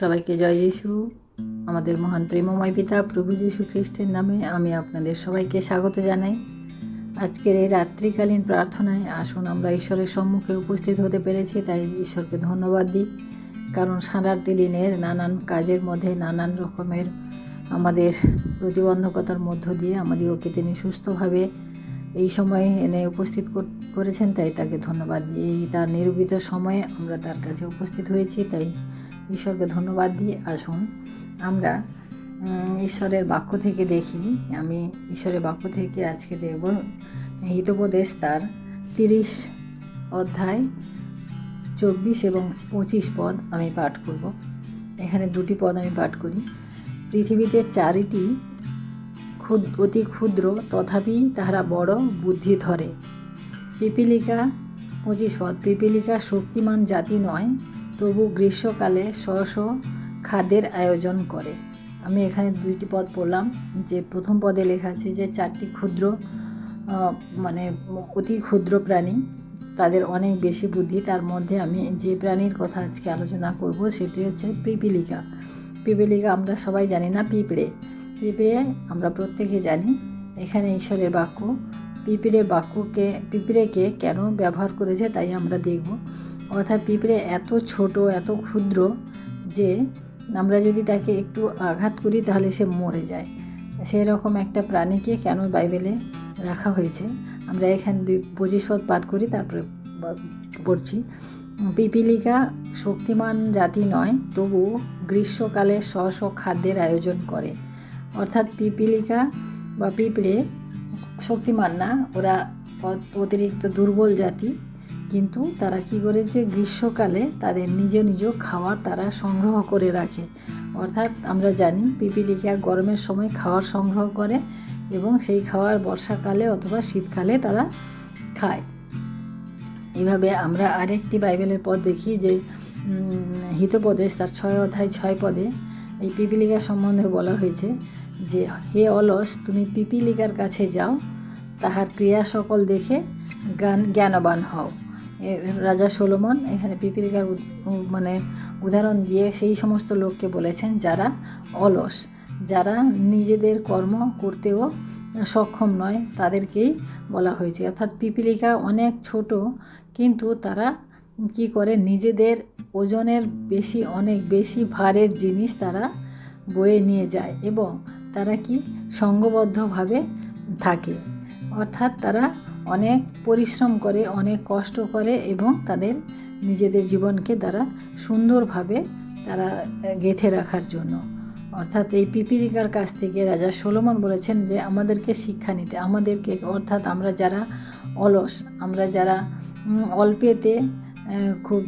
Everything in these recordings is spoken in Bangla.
সবাইকে জয় যিশু। আমাদের মহান প্রেমময় পিতা প্রভু যীশু খ্রিস্টের নামে আমি আপনাদের সবাইকে স্বাগত জানাই। আজকের এই রাত্রিকালীন প্রার্থনায় আসুন, আমরা ঈশ্বরের সম্মুখে উপস্থিত হতে পেরেছি, তাই ঈশ্বরকে ধন্যবাদ দিই। কারণ সারাটি দিনের নানান কাজের মধ্যে নানান রকমের আমাদের প্রতিবন্ধকতার মধ্য দিয়ে আমাদেরকে তিনি সুস্থভাবে এই সময়ে এনে উপস্থিত করেছেন, তাই তাকে ধন্যবাদ এই তার নিরূপিত সময়ে আমরা তার কাছে উপস্থিত হয়েছি, তাই ঈশ্বরকে ধন্যবাদ দিয়ে আসুন। আমরা ঈশ্বরের বাক্য থেকে দেখি। আমি ঈশ্বরের বাক্য থেকে আজকে দেখব হিতোপদেশ তার তিরিশ অধ্যায় চব্বিশ এবং পঁচিশ পদ আমি পাঠ করব। এখানে দুটি পদ আমি পাঠ করি। পৃথিবীতে চারিটি ক্ষুদ, অতি ক্ষুদ্র, তথাপি তাহারা বড়, বুদ্ধি ধরে। পিপিলিকা, পঁচিশ পদ, পিপিলিকা শক্তিমান জাতি নয় তবু গ্রীষ্মকালে স্ব স্ব খাদ্যের আয়োজন করে। আমি এখানে দুইটি পদ পড়লাম। যে প্রথম পদে লেখা আছে যে চারটি ক্ষুদ্র মানে অতি ক্ষুদ্র প্রাণী, তাদের অনেক বেশি বুদ্ধি। তার মধ্যে আমি যে প্রাণীর কথা আজকে আলোচনা করব সেটি হচ্ছে পিপিলিকা। পিপিলিকা আমরা সবাই জানি না, পিঁপড়ে। পিঁপড়ে আমরা প্রত্যেকে জানি। এখানে ঈশ্বরের বাক্য, পিঁপড়ে বাক্যকে, পিঁপড়েকে কেন ব্যবহার করেছে তাই আমরা দেখব। অর্থাৎ পিঁপড়ে এত ছোট, এত ক্ষুদ্র যে আমরা যদি তাকে একটু আঘাত করি তাহলে সে মরে যায়। সেই রকম একটা প্রাণীকে কেন বাইবেলে রাখা হয়েছে? আমরা এখানে দুই পঁচিশ পদ পাঠ করি, তারপরে পড়ছি। পিপিলিকা শক্তিমান জাতি নয়, তবু গ্রীষ্মকালে স্ব স্ব খাদ্যের আয়োজন করে। অর্থাৎ পিপিলিকা বা পিঁপড়ে শক্তিমান না, ওরা অতিরিক্ত দুর্বল জাতি। কিন্তু তারা কি করেছে গ্রীষ্মকালে তাদের নিজ নিজ খাবার তারা সংগ্রহ করে রাখে। অর্থাৎ আমরা জানি পিপিলিকা গরমের সময় খাওয়ার সংগ্রহ করে এবং সেই খাওয়ার বর্ষাকালে অথবা শীতকালে তারা খায়। এভাবে আমরা আরেকটি বাইবেলের পদ দেখি যে হিতোপদেশ তার ছয় অধ্যায় ছয় পদে এই পিপিলিকা সম্বন্ধে বলা হয়েছে যে, হে অলস, তুমি পিপিলিকার কাছে যাও, তাহার ক্রিয়া সকল দেখে জ্ঞান জ্ঞানবান হও। রাজা সোলোমন এখানে পিপিলিকার মানে উদাহরণ দিয়ে সেই সমস্ত লোককে বলেছেন যারা অলস, যারা নিজেদের কর্ম করতেও সক্ষম নয় তাদেরকেই বলা হয়েছে। অর্থাৎ পিপিলিকা অনেক ছোট, কিন্তু তারা কি করে? নিজেদের ওজনের বেশি, অনেক বেশি ভারের জিনিস তারা বয়ে নিয়ে যায় এবং তারা কি সঙ্গবদ্ধভাবে থাকে? অর্থাৎ তারা অনেক পরিশ্রম করে, অনেক কষ্ট করে এবং তাদের নিজেদের জীবনকে তারা সুন্দরভাবে তারা গেঁথে রাখার জন্য। অর্থাৎ এই পিপিলিকার কাছ থেকে রাজা সোলোমন বলেছেন যে, আমাদেরকে শিক্ষা নিতে, আমাদেরকে, অর্থাৎ আমরা যারা অলস, আমরা যারা অল্পেতে খুব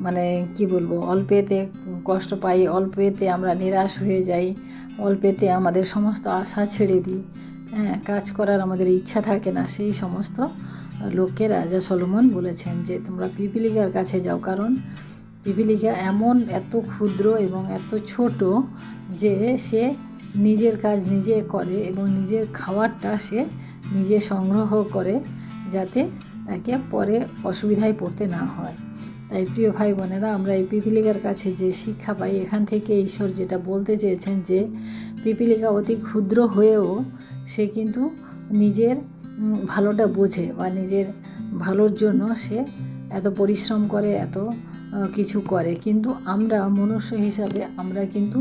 মানে কি বলব, অল্পেতে কষ্ট পাই, অল্পেতে আমরা নিরাশ হয়ে যাই, অল্পেতে আমাদের সমস্ত আশা ছেড়ে দিই হ্যাঁ কাজ করার আমাদের ইচ্ছা থাকে না, সেই সমস্ত লোককে রাজা সলোমন বলেছেন যে, তোমরা পিপিলিকার কাছে যাও, কারণ পিপিলিকা এমন এত ক্ষুদ্র এবং এত ছোট যে সে নিজের কাজ নিজে করে এবং নিজের খাবারটা সে নিজে সংগ্রহ করে যাতে তাকে পরে অসুবিধায় পড়তে না হয়। তাই প্রিয় ভাই বোনেরা, আমরা এই পিপিলিকার কাছে যে শিক্ষা পাই, এখান থেকে ঈশ্বর যেটা বলতে চেয়েছেন যে পিপিলিকা অতি ক্ষুদ্র হয়েও সে কিন্তু নিজের ভালোটা বোঝে বা নিজের ভালোর জন্য সে এত পরিশ্রম করে, এত কিছু করে। কিন্তু আমরা মনুষ্য হিসাবে আমরা কিন্তু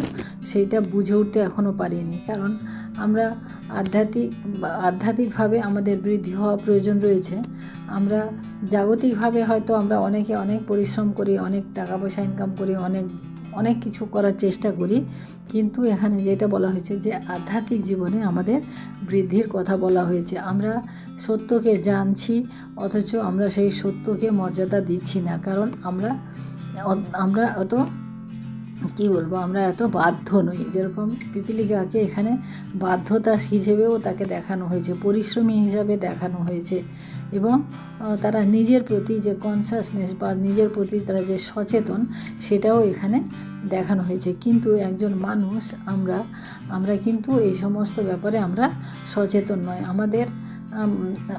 সেইটা বুঝে উঠতে এখনও পারিনি। কারণ আমরা আধ্যাত্মিক, আধ্যাত্মিকভাবে আমাদের বৃদ্ধি হওয়া প্রয়োজন রয়েছে। আমরা জাগতিকভাবে হয়তো আমরা অনেকে অনেক পরিশ্রম করি, অনেক টাকা পয়সা ইনকাম করি, অনেক অনেক কিছু করার চেষ্টা করি। কিন্তু এখানে যেটা বলা হয়েছে যে, আধ্যাত্মিক জীবনে আমাদের বৃদ্ধির কথা বলা হয়েছে। আমরা সত্যকে জানছি, অথচ আমরা সেই সত্যকে মর্যাদা দিচ্ছি না। কারণ আমরা আমরা অত কি বলব, আমরা এত বাধ্য নই। যেরকম পিপিলিকাকে এখানে বাধ্যতা হিসেবেও তাকে দেখানো হয়েছে, পরিশ্রমী হিসাবে দেখানো হয়েছে। এবং তারা নিজের প্রতি যে কনসাসনেস বা নিজের প্রতি তারা যে সচেতন, সেটাও এখানে দেখানো হয়েছে। কিন্তু একজন মানুষ আমরা আমরা কিন্তু এই সমস্ত ব্যাপারে আমরা সচেতন নয়। আমাদের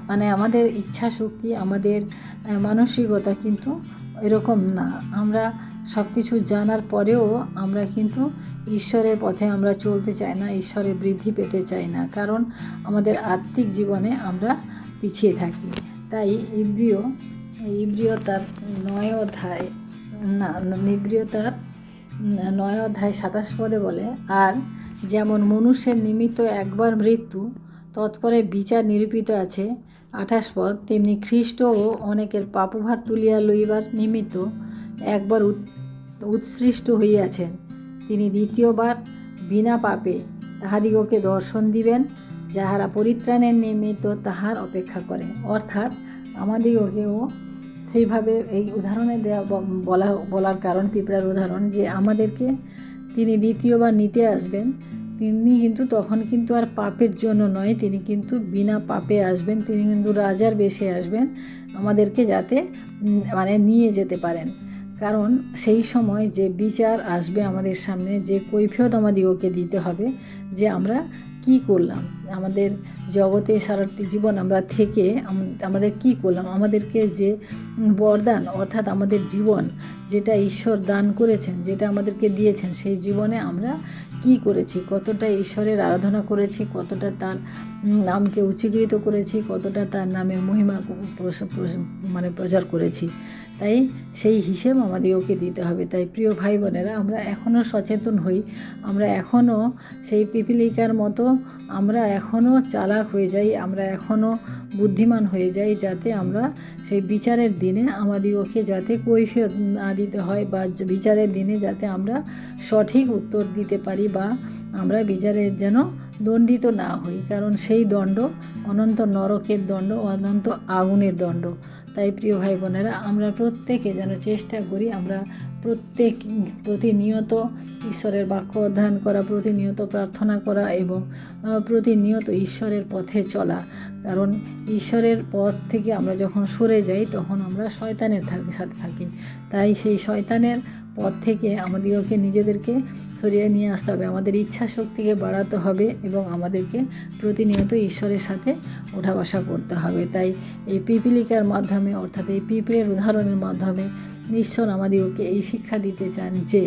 মানে আমাদের ইচ্ছা শক্তি আমাদের মানসিকতা কিন্তু এরকম না। আমরা সব কিছু জানার পরেও আমরা কিন্তু ঈশ্বরের পথে আমরা চলতে চাই না, ঈশ্বরে বৃদ্ধি পেতে চাই না। কারণ আমাদের আত্মিক জীবনে আমরা পিছিয়ে থাকি। তাই ইব্রিয় ইব্রিয় তার নয় অধ্যায়, না নিব্রিয় তার নয় অধ্যায় সাতাশ পদে বলে, আর যেমন মনুষ্যের নিমিত্ত একবার মৃত্যু, তৎপরে বিচার নিরূপিত আছে, আঠাশ পদ, তেমনি খ্রিস্ট ও অনেকের পাপভার তুলিয়া লইবার নিমিত্ত একবার উৎসৃষ্ট হইয়াছেন। তিনি দ্বিতীয়বার বিনা পাপে তাহাদিগকে দর্শন দিবেন যাহারা পরিত্রাণের নিমিত্ত তাহার অপেক্ষা করে। অর্থাৎ আমাদিগকেও সেইভাবে এই উদাহরণে দেওয়া বলা, বলার কারণ পিঁপড়ার উদাহরণ যে আমাদেরকে তিনি দ্বিতীয়বার নিতে আসবেন, তিনি কিন্তু তখন কিন্তু আর পাপের জন্য নয়, তিনি কিন্তু বিনা পাপে আসবেন, তিনি কিন্তু রাজার বেশে আসবেন, আমাদেরকে যাতে মানে নিয়ে যেতে পারেন। কারণ সেই সময় যে বিচার আসবে আমাদের সামনে, যে কৈফিয়ত আমাদিগকে দিতে হবে, যে আমরা কি করলাম? আমাদের জগতে সারাটি জীবন আমরা থেকে আমাদের কি করলাম? আমাদেরকে যে বরদান, অর্থাৎ আমাদের জীবন যেটা ঈশ্বর দান করেছেন, যেটা আমাদেরকে দিয়েছেন, সেই জীবনে আমরা কি করেছি? কতটা ঈশ্বরের আরাধনা করেছি? কতটা তার নামকে উচ্চীকৃত করেছি? কতটা তার নামের মহিমা মানে প্রচার করেছি? তাই সেই হিসেব আমাদেরকে দিতে হবে। তাই প্রিয় ভাই বোনেরা, আমরা এখনও সচেতন হই। আমরা এখনও সেই পিপিলিকার মতো আমরা এখনও চালাক হয়ে যাই, আমরা এখনও বুদ্ধিমান হয়ে যাই যাতে আমরা সেই বিচারের দিনে আমাদিগকে যাতে কৈফিয়ত না দিতে হয় বা বিচারের দিনে যাতে আমরা সঠিক উত্তর দিতে পারি বা আমরা বিচারের যেন দণ্ডিত না হই, কারণ সেই দণ্ড অনন্ত নরকের দণ্ড, অনন্ত আগুনের দণ্ড। তাই প্রিয় ভাই বোনেরা আমরা প্রত্যেকে যেন চেষ্টা করি আমরা প্রত্যেক প্রতিনিয়ত ঈশ্বরের বাক্য অধ্যয়ন করা, প্রতিনিয়ত প্রার্থনা করা এবং প্রতিনিয়ত ঈশ্বরের পথে চলা। কারণ ঈশ্বরের পথ থেকে আমরা যখন সরে যাই, তখন আমরা শয়তানের সাথে থাকি। তাই সেই শয়তানের পথ থেকে আমাদেরকে নিজেদেরকে সরিয়ে নিয়ে আসতে হবে। আমাদের ইচ্ছা শক্তিকে বাড়াতে হবে এবং আমাদেরকে প্রতিনিয়ত ঈশ্বরের সাথে ওঠা বসা করতে হবে। তাই এই পিপিলিকার মাধ্যমে, অর্থাৎ এই পিঁপড়ের উদাহরণের মাধ্যমে, ঈশ্বর আমাদেরকে এই শিক্ষা দিতে চান যে,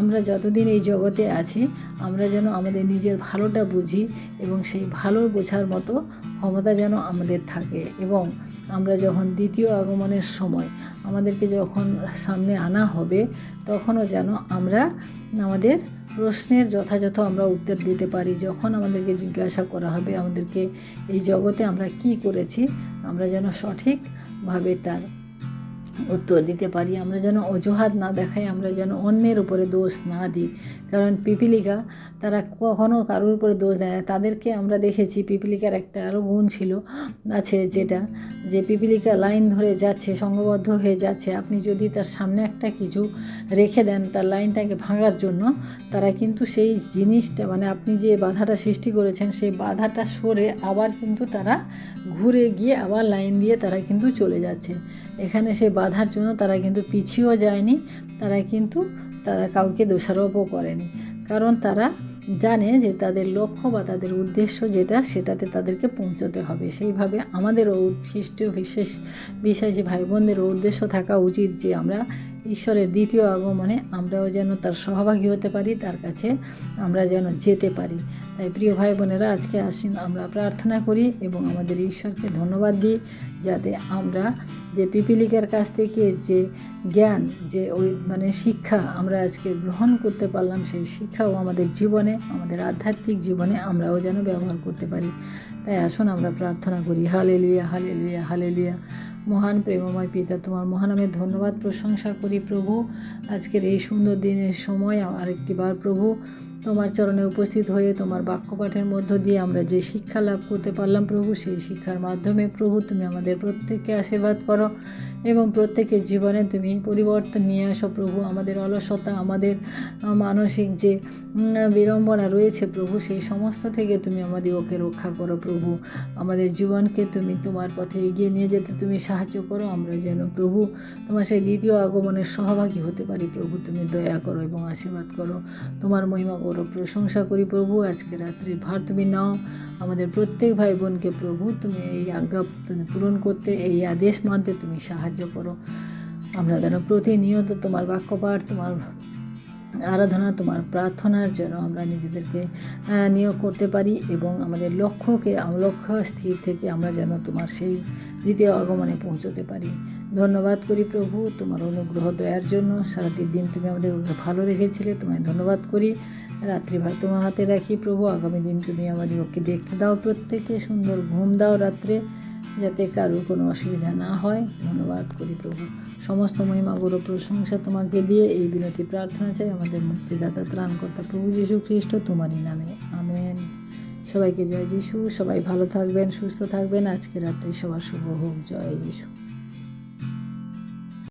আমরা যতদিন এই জগতে আছি, আমরা যেন আমাদের নিজের ভালোটা বুঝি এবং সেই ভালো বোঝার মতো ক্ষমতা যেন আমাদের থাকে এবং আমরা যখন দ্বিতীয় আগমনের সময় আমাদেরকে যখন সামনে আনা হবে, তখনও যেন আমরা আমাদের প্রশ্নের যথাযথ আমরা উত্তর দিতে পারি। যখন আমাদেরকে জিজ্ঞাসা করা হবে, আমাদেরকে এই জগতে আমরা কি করেছি, আমরা যেন সঠিকভাবে তার উত্তর দিতে পারি। আমরা যেন অজুহাত না দেখাই, আমরা যেন অন্যের উপরে দোষ না দিই। কারণ পিপিলিকা, তারা কখনও কারোর উপরে দোষ দেয় না। তাদেরকে আমরা দেখেছি, পিপিলিকার একটা আরও গুণ ছিল, আছে যেটা, যে পিপিলিকা লাইন ধরে যাচ্ছে সংঘবদ্ধ হয়ে যাচ্ছে। আপনি যদি তার সামনে একটা কিছু রেখে দেন, তার লাইনটাকে ভাঙার জন্য, তারা কিন্তু সেই জিনিসটা মানে আপনি যে বাধাটা সৃষ্টি করেছেন, সেই বাধাটা সরে আবার কিন্তু তারা ঘুরে গিয়ে আবার লাইন দিয়ে তারা কিন্তু চলে যাচ্ছে। এখানে সেই বাধার জন্য তারা কিন্তু পিছিয়েও যায়নি, তারা কিন্তু তারা কাউকে দোষারোপও করেনি। কারণ তারা জানে যে তাদের লক্ষ্য বা তাদের উদ্দেশ্য যেটা, সেটাতে তাদেরকে পৌঁছতে হবে। সেইভাবে আমাদেরও উচ্ছিষ্ট বিশেষ বিশেষ ভাই বোনদেরও উদ্দেশ্য থাকা উচিত যে আমরা ঈশ্বরের দ্বিতীয় আগমনে আমরাও যেন তার সহভাগী হতে পারি, তার কাছে আমরা যেন যেতে পারি। তাই প্রিয় ভাই বোনেরা, আজকে আসুন আমরা প্রার্থনা করি এবং আমাদের ঈশ্বরকে ধন্যবাদ দিই, যাতে আমরা যে পিপিলিকার কাছ থেকে যে জ্ঞান, যে ওই মানে শিক্ষা আমরা আজকে গ্রহণ করতে পারলাম, সেই শিক্ষাও আমাদের জীবনে, আমাদের আধ্যাত্মিক জীবনে আমরাও যেন ব্যবহার করতে পারি। তাই আসুন আমরা প্রার্থনা করি হালে লুইয়া হালে লুইয়া হালে লুইয়া মহান প্রেমময় পিতা, তোমার মহানামে ধন্যবাদ, প্রশংসা করি প্রভু। আজকের এই সুন্দর দিনের সময় আরেকটি বার প্রভু তোমার চরণে উপস্থিত হয়ে তোমার বাক্যপাঠের মধ্য দিয়ে আমরা যে শিক্ষা লাভ করতে পারলাম প্রভু, সেই শিক্ষার মাধ্যমে প্রভু তুমি আমাদের প্রত্যেককে আশীর্বাদ করো এবং প্রত্যেকের জীবনে তুমি পরিবর্তন নিয়ে আসো প্রভু। আমাদের অলসতা, আমাদের মানসিক যে বিড়ম্বনা রয়েছে প্রভু, সেই সমস্ত থেকে তুমি আমাদের ওকে রক্ষা করো প্রভু। আমাদের জীবনকে তুমি তোমার পথে এগিয়ে নিয়ে যেতে তুমি সাহায্য করো। আমরা যেন প্রভু তোমার সেই দ্বিতীয় আগমনের সহভাগী হতে পারি প্রভু। তুমি দয়া করো এবং আশীর্বাদ করো। তোমার মহিমা করো প্রশংসা করি প্রভু, আজকে রাত্রির ভার তুমি নাও। আমাদের প্রত্যেক ভাই বোনকে প্রভু, তুমি এই আজ্ঞা তুমি পূরণ করতে, এই আদেশ মানতে তুমি সাহায্য করো। আমরা যেন প্রতিনিয়ত তোমার বাক্যপাঠ, তোমার আরাধনা, তোমার প্রার্থনার জন্য আমরা নিজেদেরকে নিয়োগ করতে পারি এবং আমাদের লক্ষ্যকে, লক্ষ্য স্থির থেকে আমরা যেন তোমার সেই দ্বিতীয় আগমনে পৌঁছতে পারি। ধন্যবাদ করি প্রভু, তোমার অনুগ্রহ দয়ার জন্য। সারাটি দিন তুমি আমাদের ভালো রেখেছিলে, তোমায় ধন্যবাদ করি। রাত্রিভার তোমার হাতে রাখি প্রভু, আগামী দিন তুমি আমাদেরকে দেখতে দাও প্রত্যেকে, সুন্দর ঘুম দাও রাত্রে, যাতে কারোর কোনো অসুবিধা না হয়। ধন্যবাদ করি প্রভু। সমস্ত মহিমা, গৌরব, প্রশংসা তোমাকে দিয়ে এই বিনতি প্রার্থনা চাই। আমাদের মুক্তিদাতা, ত্রাণকর্তা প্রভু যীশু খ্রিস্ট তোমারই নামে। আমেন। সবাইকে জয় যিশু। সবাই ভালো থাকবেন, সুস্থ থাকবেন। আজকে রাত্রি সবার শুভ হোক। জয় যিশু।